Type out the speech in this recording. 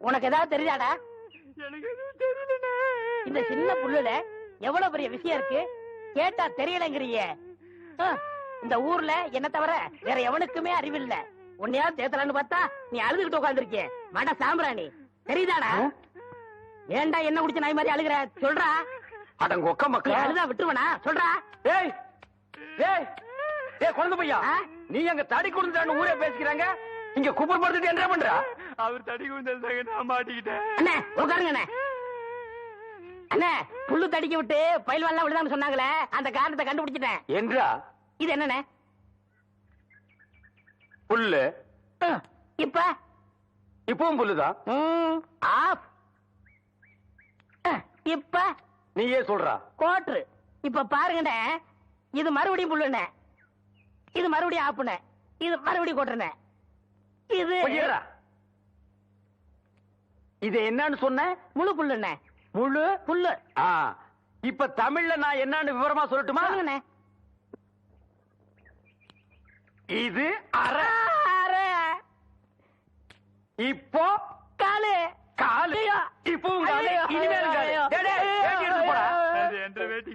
உனக்கு ஏதாவது தெரியாடா எனக்கு எதுவும் தெரியல இந்த சின்ன புல்லுல எவ்வளவு பெரிய விஷயம் இருக்கு? கேட்டா தெரியலங்கிறிய. இந்த ஊர்ல என்ன தவிர வேற எவனுக்குமே அறிவு அறிவில்ல. உன்னையாவது தேத்தலான்னு பார்த்தா நீ அழுதுகிட்டு உட்காந்துருக்கிய மாட்டா சாம்பிராணி. தெரியுதாடா? ஏண்டா என்ன குடிச்ச நாய் மாதிரி அழுகிற? சொல்றா. அடங்க ஒக்க நீ மக்கா அழுதா விட்டுருவனா? சொல்றா. ஏய் ஏய் ஏய் குழந்தை பையா? நீ அங்க தடி கொடுத்தான்னு ஊரே பேசிக்கிறாங்க? இங்க குப்பர் படுத்துட்டு என்ன பண்ற? அவர் தடி குந்தல் நான் மாட்டிக்கிட்டேன். அண்ணே உட்காருங்க அண்ணே. அண்ணே புல்லு தடிக்க விட்டு பயில்வான்லாம் விழுதான்னு சொன்னாங்களே அந்த காரணத்தை கண்டுபிடிச்சிட்டேன். என்றா? இது என்னண்ணே? புல்லு. இப்ப? இப்பவும் புல்லுதான். இப்ப? நீயே சொல்றா. கோட்ரு. இப்ப பாருங்கண்ணே. இது மறுபடியும் புல்லுண்ணே. இது மறுபடியும் ஆப்புண்ணே. இது மறுபடியும் கோட்டுண்ணே இது இது என்னன்னு சொன்ன? முழு புல்லுண்ணே. முழு? புல்லு. இப்ப தமிழ்ல நான் என்னன்னு விவரமா சொல்லட்டுமா? இது அரை அரை, இப்போ? காலு. காலு. ஐயோ. இப்பவும் காலு ஐயோ. இனிமேல் காலு ஐயோ. டேய், டேய், வேட்டி எடுத்து போடா அது